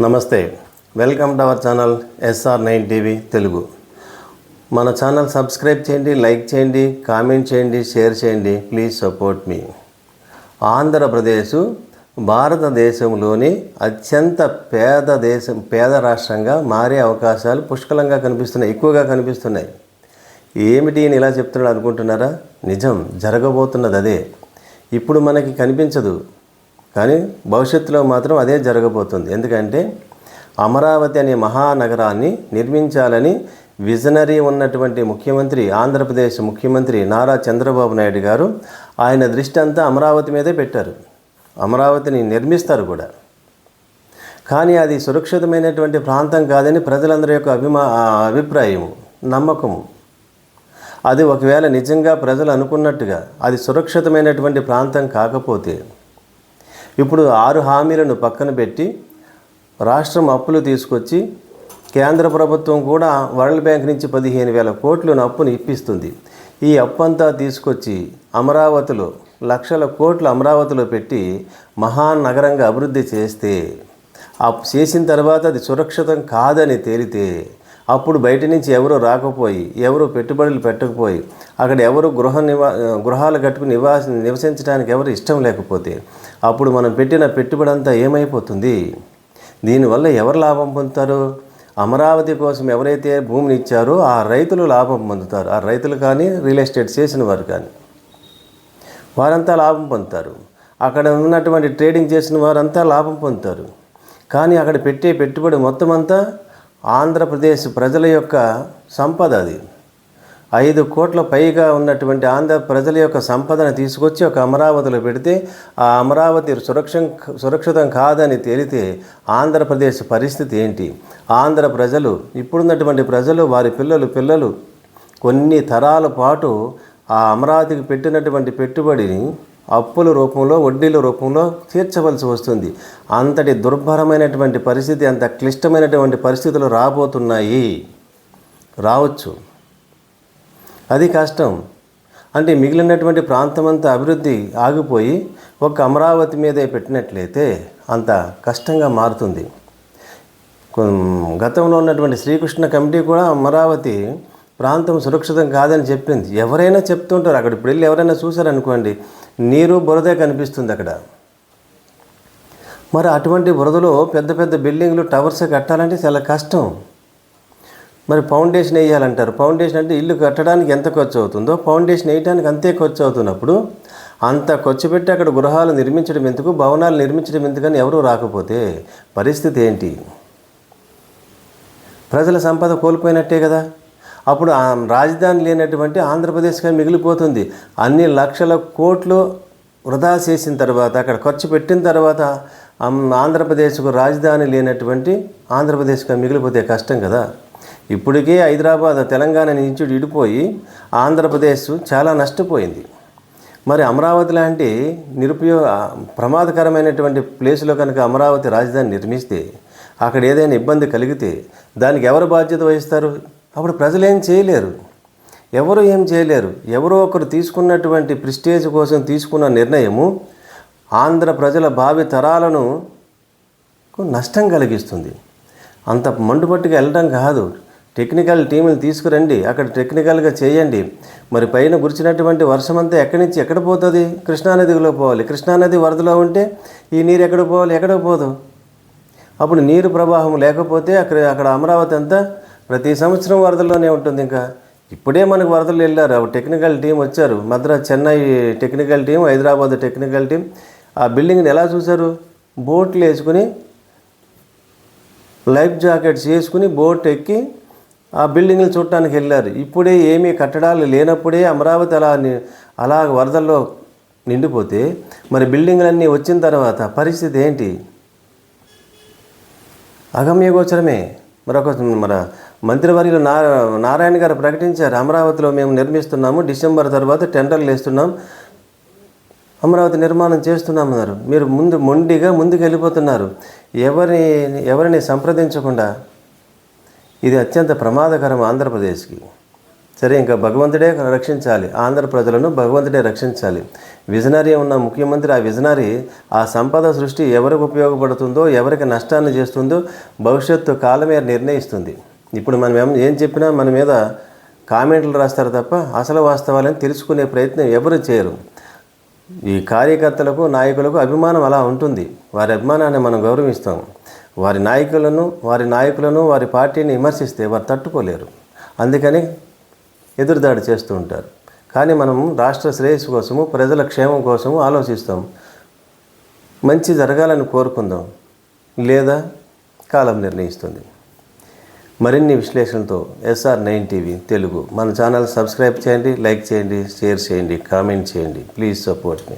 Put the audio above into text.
నమస్తే. Welcome to our channel SR nine TV Telugu. మన channel subscribe చేయండి like చేయండి కామెంట్ చేయండి షేర్ చేయండి. Please support me. ఆంధ్రప్రదేశ్ భారతదేశంలోని అత్యంత పేద దేశం పేద రాష్ట్రంగా మారే అవకాశాలు పుష్కలంగా కనిపిస్తున్నాయి ఎక్కువగా కనిపిస్తున్నాయి. ఏమిటి అని ఇలా చెప్తున్నాడు అనుకుంటున్నారా? నిజం జరగబోతున్నది అదే. ఇప్పుడు మనకి కనిపించదు. కానీ భవిష్యత్తులో మాత్రం అదే జరగబోతుంది. ఎందుకంటే అమరావతి అనే మహానగరాన్ని నిర్మించాలని విజనరీ ఉన్నటువంటి ముఖ్యమంత్రి ఆంధ్రప్రదేశ్ ముఖ్యమంత్రి నారా చంద్రబాబు నాయుడు గారు ఆయన దృష్టి అంతా అమరావతి మీదే పెట్టారు. అమరావతిని నిర్మిస్తారు కూడా. కానీ అది సురక్షితమైనటువంటి ప్రాంతం కాదని ప్రజలందరి యొక్క అభిమా అభిప్రాయము నమ్మకము. అది ఒకవేళ నిజంగా ప్రజలు అనుకున్నట్టుగా అది సురక్షితమైనటువంటి ప్రాంతం కాకపోతే ఇప్పుడు ఆరు హామీలను పక్కన పెట్టి రాష్ట్రం అప్పులు తీసుకొచ్చి కేంద్ర ప్రభుత్వం కూడా వరల్డ్ బ్యాంక్ నుంచి పదిహేను వేల కోట్లను అప్పును ఇప్పిస్తుంది. ఈ అప్పు అంతా తీసుకొచ్చి అమరావతిలో లక్షల కోట్లు అమరావతిలో పెట్టి మహానగరంగా అభివృద్ధి చేస్తే ఆ చేసిన తర్వాత అది సురక్షితం కాదని తేలితే అప్పుడు బయట నుంచి ఎవరు రాకపోయి ఎవరు పెట్టుబడులు పెట్టకపోయి అక్కడ ఎవరు గృహ నివా గృహాలు కట్టుకుని నివాస నివసించడానికి ఎవరు ఇష్టం లేకపోతే అప్పుడు మనం పెట్టిన పెట్టుబడి అంతా ఏమైపోతుంది? దీనివల్ల ఎవరు లాభం పొందుతారు? అమరావతి కోసం ఎవరైతే భూమిని ఇచ్చారో ఆ రైతులు లాభం పొందుతారు. ఆ రైతులు కానీ రియల్ ఎస్టేట్ చేసిన వారు కానీ. వారంతా లాభం పొందుతారు. అక్కడ ఉన్నటువంటి ట్రేడింగ్ చేసిన వారంతా లాభం పొందుతారు. కానీ అక్కడ పెట్టే పెట్టుబడి మొత్తం అంతా ఆంధ్రప్రదేశ్ ప్రజల యొక్క సంపద అది. ఐదు కోట్ల పైగా ఉన్నటువంటి ఆంధ్ర ప్రజల యొక్క సంపదను తీసుకొచ్చి ఒక అమరావతిలో పెడితే ఆ అమరావతి సురక్షం సురక్షితం కాదని తేలితే ఆంధ్రప్రదేశ్ పరిస్థితి ఏంటి? ఆంధ్ర ప్రజలు ఇప్పుడున్నటువంటి ప్రజలు వారి పిల్లలు పిల్లలు కొన్ని తరాల పాటు ఆ అమరావతికి పెట్టినటువంటి పెట్టుబడిని అప్పుల రూపంలో వడ్డీల రూపంలో తీర్చవలసి వస్తుంది. అంతటి దుర్భరమైనటువంటి పరిస్థితి అంత క్లిష్టమైనటువంటి పరిస్థితులు రాబోతున్నాయి. రావచ్చు. అది కష్టం. అంటే మిగిలినటువంటి ప్రాంతం అంతా అభివృద్ధి ఆగిపోయి ఒక అమరావతి మీదే పెట్టినట్లయితే అంత కష్టంగా మారుతుంది. గతంలో ఉన్నటువంటి శ్రీకృష్ణ కమిటీ కూడా అమరావతి ప్రాంతం సురక్షితం కాదని చెప్పింది. ఎవరైనా చెప్తుంటారు. అక్కడ ఇప్పుడు వెళ్ళి ఎవరైనా చూసారనుకోండి నీరు బురదే కనిపిస్తుంది అక్కడ. మరి అటువంటి బురదలో పెద్ద పెద్ద బిల్డింగ్లు టవర్స్ కట్టాలంటే చాలా కష్టం. మరి ఫౌండేషన్ వేయాలంటారు. ఫౌండేషన్ అంటే ఇల్లు కట్టడానికి ఎంత ఖర్చు అవుతుందో ఫౌండేషన్ వేయడానికి అంతే ఖర్చు అవుతున్నప్పుడు అంత ఖర్చు పెట్టి అక్కడ గృహాలు నిర్మించడం ఎందుకు భవనాలు నిర్మించడం ఎందుకని ఎవరూ రాకపోతే పరిస్థితి ఏంటి? ప్రజల సంపద కోల్పోయినట్టే కదా. అప్పుడు రాజధాని లేనటువంటి ఆంధ్రప్రదేశ్గా మిగిలిపోతుంది. అన్ని లక్షల కోట్లు వృధా చేసిన తర్వాత అక్కడ ఖర్చు పెట్టిన తర్వాత ఆంధ్రప్రదేశ్కు రాజధాని లేనటువంటి ఆంధ్రప్రదేశ్గా మిగిలిపోతే కష్టం కదా. ఇప్పటికే హైదరాబాద్ తెలంగాణ నుంచి విడిపోయి ఆంధ్రప్రదేశ్ చాలా నష్టపోయింది. మరి అమరావతి లాంటి నిరుపయోగ ప్రమాదకరమైనటువంటి ప్లేస్లో కనుక అమరావతి రాజధాని నిర్మిస్తే అక్కడ ఏదైనా ఇబ్బంది కలిగితే దానికి ఎవరు బాధ్యత వహిస్తారు? అప్పుడు ప్రజలు ఏం చేయలేరు. ఎవరు ఏం చేయలేరు. ఎవరో ఒకరు తీసుకున్నటువంటి ప్రిస్టేజ్ కోసం తీసుకున్న నిర్ణయము ఆంధ్ర ప్రజల భావి తరాలను నష్టం కలిగిస్తుంది. అంత మండుపట్టుగా వెళ్ళడం కాదు. టెక్నికల్ టీములు తీసుకురండి. అక్కడ టెక్నికల్గా చేయండి. మరి పైన కురిచినటువంటి వర్షం అంతా ఎక్కడి నుంచి ఎక్కడ పోతుంది? కృష్ణానదిలో పోవాలి. కృష్ణానది వరదలో ఉంటే ఈ నీరు ఎక్కడ పోవాలి? ఎక్కడ పోదు? అప్పుడు నీరు ప్రవాహం లేకపోతే అక్కడ అక్కడ అమరావతి అంతా ప్రతి సంవత్సరం వరదల్లోనే ఉంటుంది ఇంకా. ఇప్పుడే మనకు వరదలు వెళ్ళారు. టెక్నికల్ టీం వచ్చారు. Madras Chennai technical team Hyderabad technical team ఆ బిల్డింగ్ని ఎలా చూశారు? బోట్లు వేసుకుని లైఫ్ జాకెట్స్ వేసుకుని బోట్ ఎక్కి ఆ బిల్డింగ్లు చూడటానికి వెళ్ళారు. ఇప్పుడే ఏమీ కట్టడాలు లేనప్పుడే అమరావతి అలా అలా వరదల్లో నిండిపోతే మరి బిల్డింగ్లన్నీ వచ్చిన తర్వాత పరిస్థితి ఏంటి? అగమ్యగోచరమే. మరొక మన మంత్రివర్యులు నా నారాయణ గారు ప్రకటించారు అమరావతిలో మేము నిర్మిస్తున్నాము. డిసెంబర్ తర్వాత టెండర్లు వేస్తున్నాం. అమరావతి నిర్మాణం చేస్తున్నామన్నారు మీరు ముందు మొండిగా ముందుకు వెళ్ళిపోతున్నారు ఎవరిని ఎవరిని సంప్రదించకుండా? ఇది అత్యంత ప్రమాదకరం ఆంధ్రప్రదేశ్కి. సరే ఇంకా భగవంతుడే రక్షించాలి. ఆంధ్ర ప్రజలను భగవంతుడే రక్షించాలి. విజనరీ ఉన్న ముఖ్యమంత్రి ఆ విజనరీ ఆ సంపద సృష్టి ఎవరికి ఉపయోగపడుతుందో ఎవరికి నష్టాన్ని చేస్తుందో భవిష్యత్తు కాలమే నిర్ణయిస్తుంది. ఇప్పుడు మనం ఏం ఏం చెప్పినా మన మీద కామెంట్లు రాస్తారు తప్ప అసలు వాస్తవాలని తెలుసుకునే ప్రయత్నం ఎవరు చేయరు. ఈ కార్యకర్తలకు నాయకులకు అభిమానం అలా ఉంటుంది. వారి అభిమానాన్ని మనం గౌరవిస్తాం. వారి నాయకులను వారి నాయకులను వారి పార్టీని విమర్శిస్తే వారు తట్టుకోలేరు. అందుకని ఎదురుదాడి చేస్తూ ఉంటారు. కానీ మనం రాష్ట్ర శ్రేయస్సు కోసము ప్రజల క్షేమం కోసము ఆలోచిస్తాం. మంచి జరగాలని కోరుకుందాం. లేదా కాలం నిర్ణయిస్తుంది. మరిన్ని విశ్లేషణతో ఎస్ఆర్ నైన్ టీవీ తెలుగు. మన ఛానల్ సబ్స్క్రైబ్ చేయండి లైక్ చేయండి షేర్ చేయండి కామెంట్ చేయండి. Please support me.